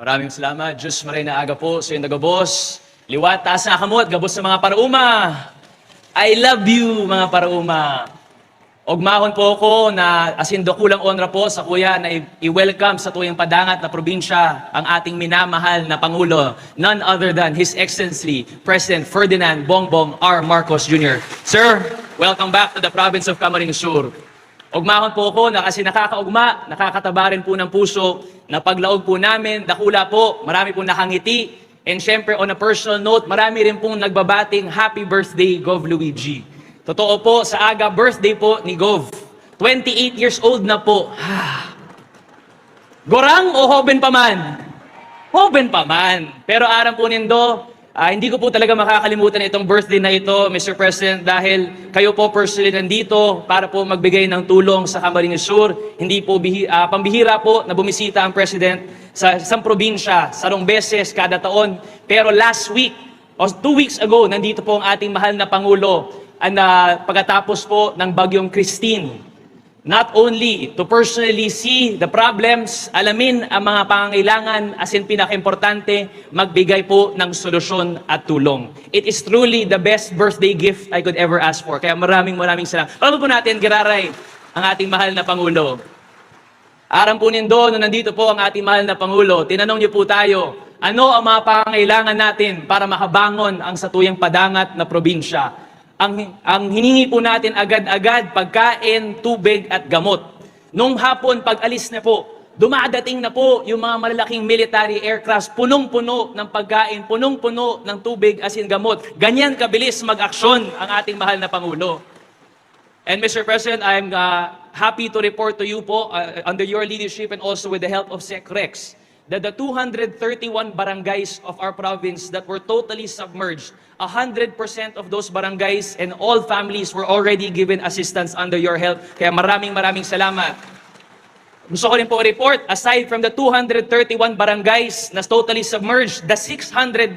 Maraming salamat. Diyos maray na aga po sa iyong nagabos. Liwat, taas na kamot, gabos sa mga parauma. I love you, mga parauma. Ogmahon po ako na asin kulang onra po sa kuya na i-welcome sa tuyang padangat na probinsya ang ating minamahal na Pangulo, none other than His Excellency President Ferdinand Bongbong R. Marcos Jr. Sir, welcome back to the province of Camarines Sur. Ugmahon po ako na kasi nakakaugma, nakakataba rin po ng puso, na paglaog po namin, dakula po, marami po nakangiti, and syempre on a personal note, marami rin pong nagbabating happy birthday, Gov. Luigi. Totoo po, sa aga birthday po ni Gov. 28 years old na po. Gorang o hoben pa man? Hoben pa man. Pero aram po nindo, ah, hindi ko po talaga makakalimutan itong birthday na ito, Mr. President, dahil kayo po personally nandito para po magbigay ng tulong sa Camarines Sur. Hindi po bihi, ah, pambihira po na bumisita ang President sa isang probinsya, sarong beses kada taon. Pero last week, o two weeks ago, nandito po ang ating mahal na Pangulo ang ah, pagkatapos po ng bagyong Christine. Not only to personally see the problems, alamin ang mga pangangailangan, as in pinaka-importante, magbigay po ng solusyon at tulong. It is truly the best birthday gift I could ever ask for. Kaya maraming maraming salamat. Alam po natin, Giraray, ang ating mahal na Pangulo. Aram po nindo na nandito po ang ating mahal na Pangulo. Tinanong niyo po tayo, ano ang mga pangangailangan natin para makabangon ang satuyang padangat na probinsya? Ang, ang hiningi po natin agad-agad, pagkain, tubig at gamot. Nung hapon, pag alis na po, dumadating na po yung mga malalaking military aircrafts, punong-puno ng pagkain, punong-puno ng tubig as in gamot. Ganyan kabilis mag-aksyon ang ating mahal na Pangulo. And Mr. President, I'm uh, happy to report to you po, uh, under your leadership and also with the help of SecRex, that the 231 barangays of our province that were totally submerged, 100% of those barangays and all families were already given assistance under your help. Kaya maraming maraming salamat. Gusto ko rin po report, aside from the 231 barangays na totally submerged, the 693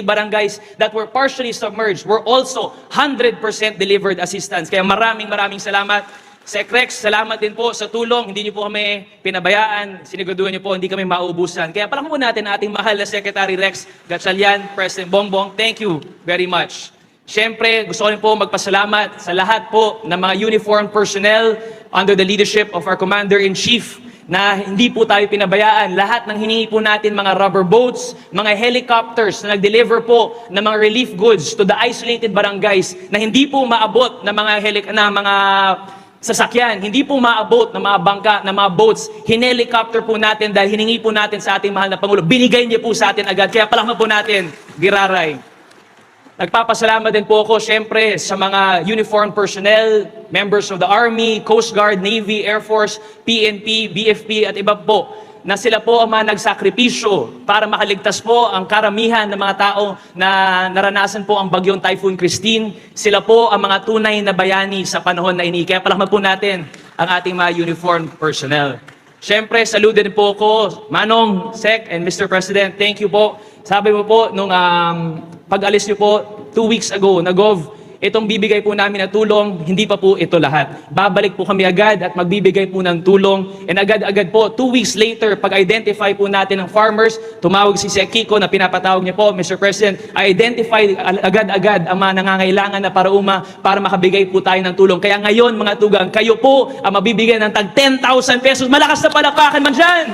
barangays that were partially submerged were also 100% delivered assistance. Kaya maraming maraming salamat. Secrex, salamat din po sa tulong. Hindi niyo po kami pinabayaan. Siniguduhan niyo po, hindi kami mauubusan. Kaya palakpan po natin ating mahal na Secretary Rex Gatchalian, President Bongbong. Thank you very much. Siyempre, gusto ko rin po magpasalamat sa lahat po ng mga uniformed personnel under the leadership of our Commander-in-Chief na hindi po tayo pinabayaan. Lahat ng hiningi po natin, mga rubber boats, mga helicopters na nag-deliver po ng mga relief goods to the isolated barangays na hindi po maabot ng mga heli- na mga sasakyan, hindi po maabot ng mga bangka, ng mga boats, hinelicopter po natin dahil hiningi po natin sa ating mahal na Pangulo. Binigay niya po sa atin agad. Kaya palakman po natin, Giraray. Nagpapasalamat din po ako, syempre, sa mga uniformed personnel, members of the Army, Coast Guard, Navy, Air Force, PNP, BFP, at iba po, na sila po ang mga nagsakripisyo para makaligtas po ang karamihan ng mga tao na naranasan po ang bagyong Typhoon Christine. Sila po ang mga tunay na bayani sa panahon na ini. Kaya palakman po natin ang ating mga uniformed personnel. Siyempre, saludo po ako, Manong, Sec, and Mr. President, thank you po. Sabi mo po, nung um, pag-alis niyo po, two weeks ago, na Gov, itong bibigay po namin na tulong, hindi pa po ito lahat. Babalik po kami agad at magbibigay po ng tulong. And agad-agad po, two weeks later, pag-identify po natin ng farmers, tumawag si Sec Kiko na pinapatawag niyo po, Mr. President, identify agad-agad ang mga nangangailangan na parauma para makabigay po tayo ng tulong. Kaya ngayon, mga tugang, kayo po ang mabibigyan ng tag 10,000 pesos. Malakas na palakpakan man dyan!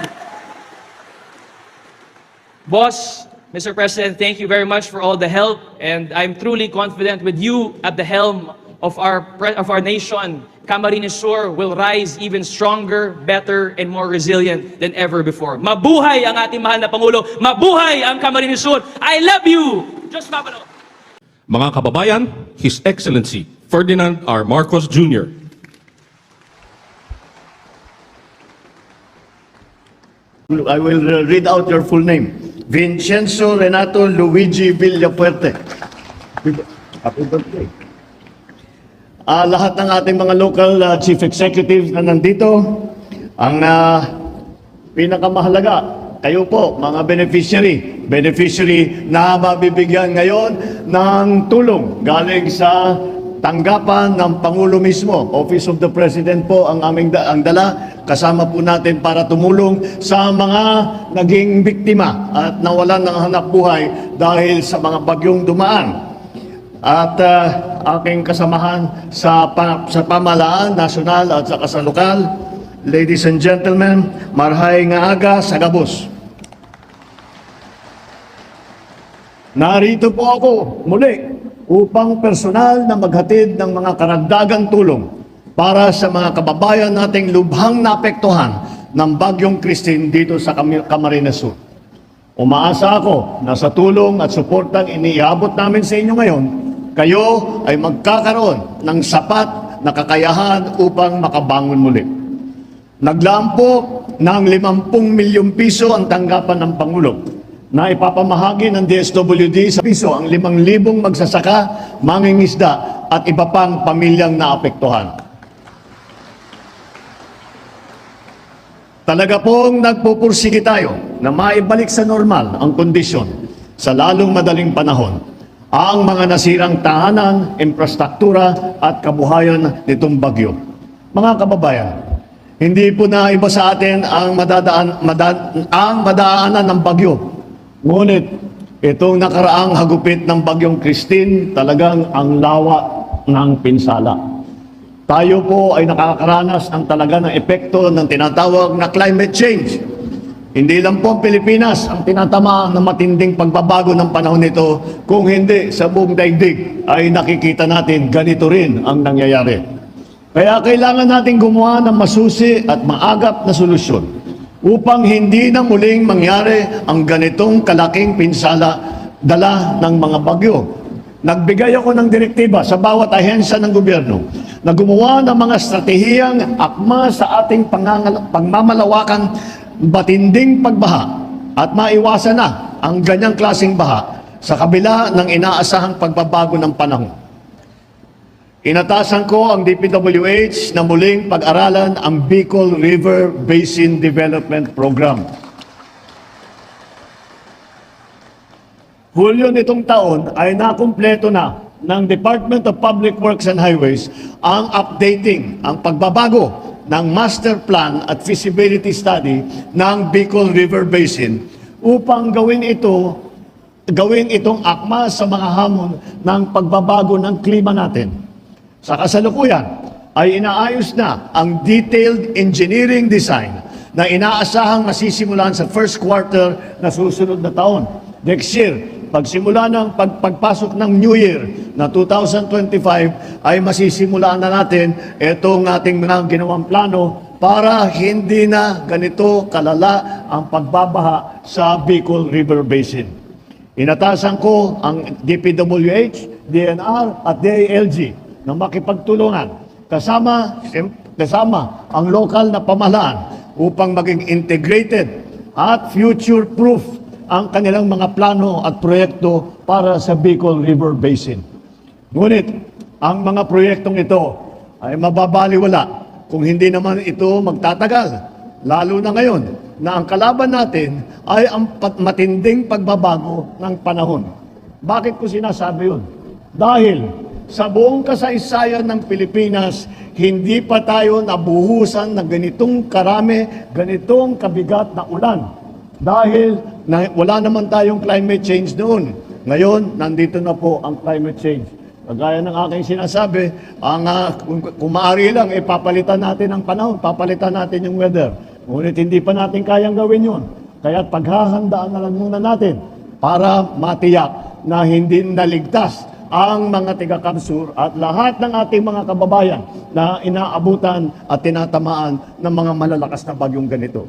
Boss, Mr. President, thank you very much for all the help, and I'm truly confident with you at the helm of our of our nation. Camarines Sur will rise even stronger, better, and more resilient than ever before. Mabuhay ang ating mahal na Pangulo! Mabuhay ang Camarines Sur! I love you! Diyos mapalo! Mga kababayan, His Excellency Ferdinand R. Marcos Jr. I will read out your full name. Vincenzo Renato Luigi Villapuerte. Happy birthday. Ah, lahat ng ating mga local uh, chief executives na nandito, ang uh, pinakamahalaga, kayo po, mga beneficiary, beneficiary na mabibigyan ngayon ng tulong galing sa tanggapan ng Pangulo mismo. Office of the President po ang aming da- ang dala. Kasama po natin para tumulong sa mga naging biktima at nawalan ng hanap buhay dahil sa mga bagyong dumaan. At ah, aking kasamahan sa, pa- sa pamalaan, nasyonal at saka sa lokal, ladies and gentlemen, marhay nga aga sa gabos. Narito po ako muli upang personal na maghatid ng mga karagdagang tulong para sa mga kababayan nating lubhang naapektuhan ng Bagyong Christine dito sa Cam- Camarines Sur. Umaasa ako na sa tulong at suportang iniabot namin sa inyo ngayon, kayo ay magkakaroon ng sapat na kakayahan upang makabangon muli. Naglaan po ng 50 milyong piso ang tanggapan ng Pangulo na ipapamahagi ng DSWD sa piso ang 5,000 magsasaka, mangingisda at iba pang pamilyang naapektuhan. Talaga pong nagpupursige tayo na maibalik sa normal ang kondisyon sa lalong madaling panahon ang mga nasirang tahanan, infrastruktura at kabuhayan nitong bagyo. Mga kababayan, hindi po na iba sa atin ang madadaan, mada, ang madaanan ng bagyo. Ngunit itong nakaraang hagupit ng bagyong Christine talagang ang lawa ng pinsala. Tayo po ay nakakaranas ng talaga ng epekto ng tinatawag na climate change. Hindi lang po Pilipinas ang tinatama ng matinding pagbabago ng panahon nito, kung hindi sa buong daigdig ay nakikita natin ganito rin ang nangyayari. Kaya kailangan natin gumawa ng masusi at maagap na solusyon upang hindi na muling mangyari ang ganitong kalaking pinsala dala ng mga bagyo. Nagbigay ako ng direktiba sa bawat ahensya ng gobyerno na gumawa ng mga estratehiyang akma sa ating pagmamalawakang batinding pagbaha at maiwasan na ang ganyang klasing baha sa kabila ng inaasahang pagbabago ng panahon. Inatasan ko ang DPWH na muling pag-aralan ang Bicol River Basin Development Program. Hulyo nitong taon ay nakumpleto na ng Department of Public Works and Highways ang updating, ang pagbabago ng master plan at feasibility study ng Bicol River Basin upang gawin ito gawin itong akma sa mga hamon ng pagbabago ng klima natin. Sa kasalukuyan ay inaayos na ang detailed engineering design na inaasahang masisimulan sa first quarter na susunod na taon. Next year, pagsimula ng pag, pagpasok ng New Year na 2025 ay masisimulaan na natin itong ating mga ginawang plano para hindi na ganito kalala ang pagbabaha sa Bicol River Basin. Inatasan ko ang DPWH, DNR at DILG na makipagtulungan kasama, kasama ang lokal na pamahalaan upang maging integrated at future-proof ang kanilang mga plano at proyekto para sa Bicol River Basin. Ngunit, ang mga proyektong ito ay mababaliwala kung hindi naman ito magtatagal. Lalo na ngayon na ang kalaban natin ay ang matinding pagbabago ng panahon. Bakit ko sinasabi yun? Dahil sa buong kasaysayan ng Pilipinas, hindi pa tayo nabuhusan ng ganitong karami, ganitong kabigat na ulan. Dahil na, wala naman tayong climate change noon. Ngayon, nandito na po ang climate change. Kagaya ng aking sinasabi, ang, ah, kung, kung maaari lang, ipapalitan natin ang panahon, papalitan natin yung weather. Ngunit hindi pa natin kayang gawin yun. Kaya paghahandaan na lang muna natin para matiyak na hindi naligtas ang mga tiga-Kamsur at lahat ng ating mga kababayan na inaabutan at tinatamaan ng mga malalakas na bagyong ganito.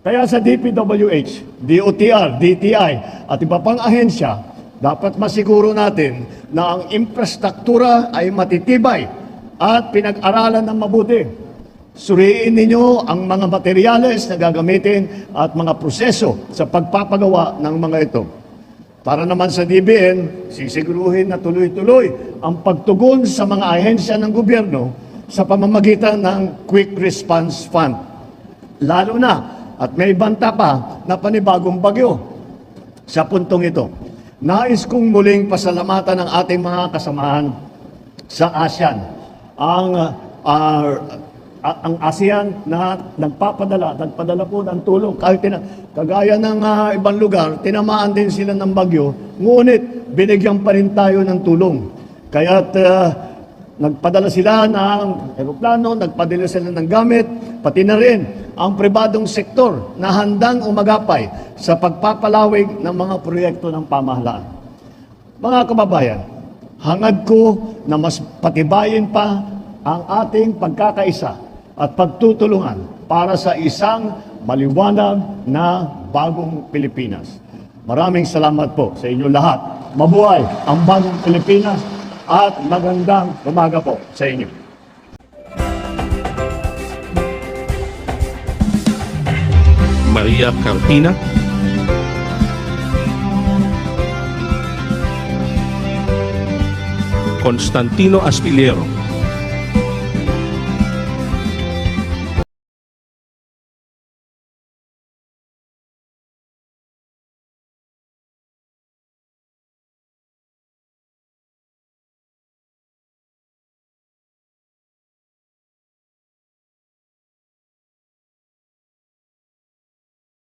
Kaya sa DPWH, DOTR, DTI at iba pang ahensya, dapat masiguro natin na ang infrastruktura ay matitibay at pinag-aralan ng mabuti. Suriin ninyo ang mga materyales na gagamitin at mga proseso sa pagpapagawa ng mga ito. Para naman sa DBN, sisiguruhin na tuloy-tuloy ang pagtugon sa mga ahensya ng gobyerno sa pamamagitan ng Quick Response Fund. Lalo na, at may banta pa na panibagong bagyo sa puntong ito. Nais kong muling pasalamatan ang ating mga kasamahan sa ASEAN. Ang ah, ang ASEAN na nagpapadala, nagpadala po ng tulong kahit tina, kagaya ng ah, ibang lugar, tinamaan din sila ng bagyo, ngunit binigyan pa rin tayo ng tulong. Kaya't ah, nagpadala sila ng eroplano, nagpadala sila ng gamit, pati na rin ang pribadong sektor na handang umagapay sa pagpapalawig ng mga proyekto ng pamahalaan. Mga kababayan, hangad ko na mas patibayin pa ang ating pagkakaisa at pagtutulungan para sa isang maliwanag na bagong Pilipinas. Maraming salamat po sa inyo lahat. Mabuhay ang bagong Pilipinas at magandang umaga po sa inyo. Maria Carpina, Constantino Aspiliero,